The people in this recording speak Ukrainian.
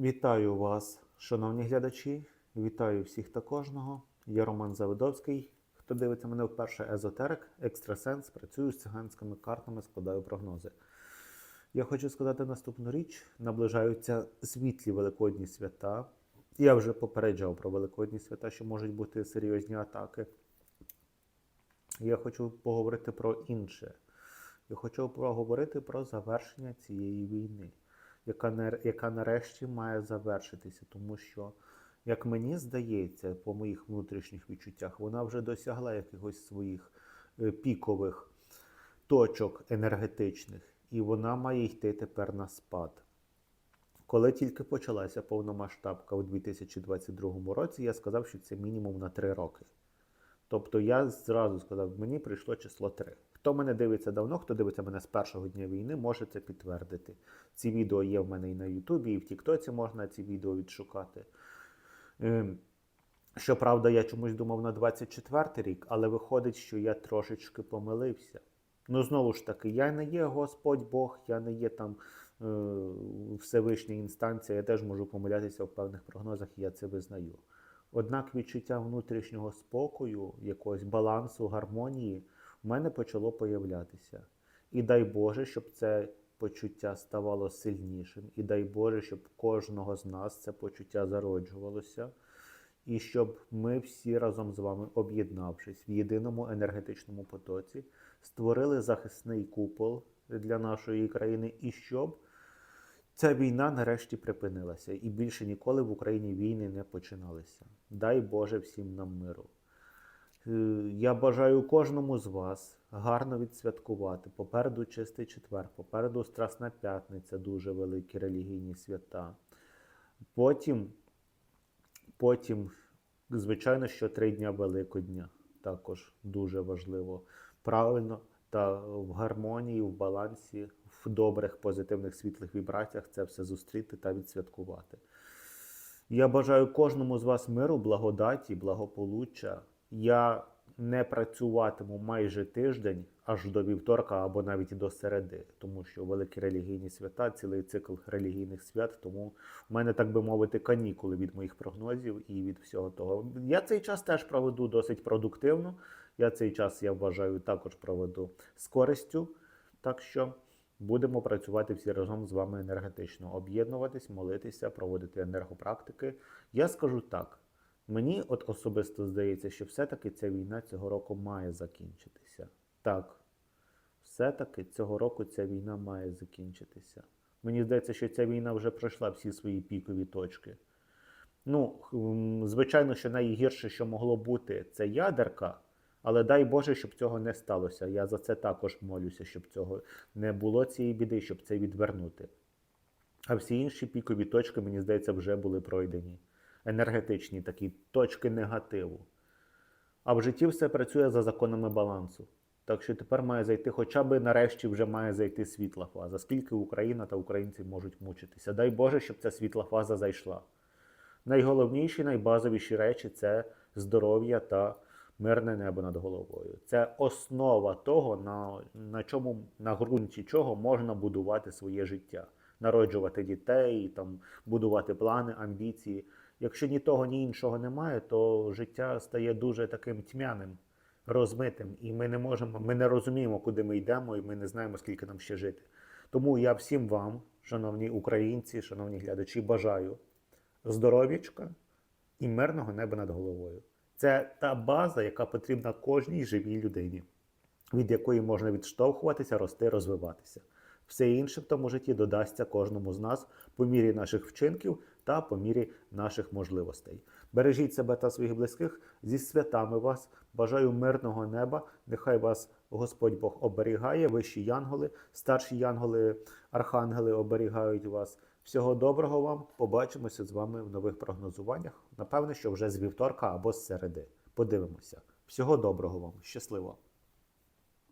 Вітаю вас, шановні глядачі. Вітаю всіх та кожного. Я Роман Завидовський. Хто дивиться мене вперше, езотерик, екстрасенс, працюю з циганськими картами, складаю прогнози. Я хочу сказати наступну річ: наближаються світлі великодні свята. Я вже попереджав про великодні свята, що можуть бути серйозні атаки. Я хочу поговорити про інше. Я хочу поговорити про завершення цієї війни, яка, яка нарешті має завершитися, тому що, як мені здається, по моїх внутрішніх відчуттях, вона вже досягла якихось своїх е, пікових точок енергетичних, і вона має йти тепер на спад. Коли тільки почалася повномасштабка у 2022 році, я сказав, що це мінімум на 3 роки. Тобто я зразу сказав, мені прийшло число 3. Хто мене дивиться давно, хто дивиться мене з першого дня війни, може це підтвердити. Ці відео є в мене і на Ютубі, і в Тіктоці можна ці відео відшукати. Ем, Щоправда, я чомусь думав на 24 рік, але виходить, що я трошечки помилився. Ну, знову ж таки, я не є Господь Бог, я не є там е, Всевишня інстанція, я теж можу помилятися в певних прогнозах, і я це визнаю. Однак відчуття внутрішнього спокою, якогось балансу, гармонії в мене почало появлятися. І дай Боже, щоб це почуття ставало сильнішим, і дай Боже, щоб кожного з нас це почуття зароджувалося, і щоб ми всі разом з вами, об'єднавшись в єдиному енергетичному потоці, створили захисний купол для нашої країни, і щоб ця війна нарешті припинилася, і більше ніколи в Україні війни не починалися. Дай Боже всім нам миру. Е, Я бажаю кожному з вас гарно відсвяткувати. Попереду чистий четвер, попереду Страсна П'ятниця, дуже великі релігійні свята. Потім, потім, звичайно, що три дня Великодня також дуже важливо. Правильно та в гармонії, в балансі, в добрих, позитивних, світлих вібраціях це все зустріти та відсвяткувати. Я бажаю кожному з вас миру, благодаті, благополуччя. Я не працюватиму майже тиждень аж до вівторка або навіть до середи, тому що великі релігійні свята, цілий цикл релігійних свят. Тому в мене, так би мовити, канікули від моїх прогнозів і від всього того. Я цей час теж проведу досить продуктивно. Я цей час, я вважаю, також проведу з користю. Так що будемо працювати всі разом з вами енергетично, об'єднуватись, молитися, проводити енергопрактики. Я скажу так. Мені от особисто здається, що все-таки ця війна цього року має закінчитися. Так, все-таки цього року ця війна має закінчитися. Мені здається, що ця війна вже пройшла всі свої пікові точки. Ну, звичайно, що найгірше, що могло бути, це ядерка, але дай Боже, щоб цього не сталося. Я за це також молюся, щоб цього не було цієї біди, щоб це відвернути. А всі інші пікові точки, мені здається, вже були пройдені. Енергетичні такі точки негативу. А в житті все працює за законами балансу. Так що тепер має зайти, хоча б нарешті вже має зайти світла фаза. Скільки Україна та українці можуть мучитися. Дай Боже, щоб ця світла фаза зайшла. Найголовніші, найбазовіші речі це здоров'я та мирне небо над головою. Це основа того, на, на чому на ґрунті чого можна будувати своє життя, народжувати дітей, там, будувати плани, амбіції. Якщо ні того, ні іншого немає, то життя стає дуже таким тьмяним, розмитим, і ми не можемо, ми не розуміємо, куди ми йдемо, і ми не знаємо, скільки нам ще жити. Тому я всім вам, шановні українці, шановні глядачі, бажаю здоров'ячка і мирного неба над головою. Це та база, яка потрібна кожній живій людині, від якої можна відштовхуватися, рости, розвиватися. Все інше в тому житті додасться кожному з нас по мірі наших вчинків та по мірі наших можливостей. Бережіть себе та своїх близьких зі святами вас. Бажаю мирного неба. Нехай вас Господь Бог оберігає, вищі янголи, старші янголи, архангели оберігають вас. Всього доброго вам. Побачимося з вами в нових прогнозуваннях. Напевно, що вже з вівторка або з середи. Подивимося. Всього доброго вам. Щасливо!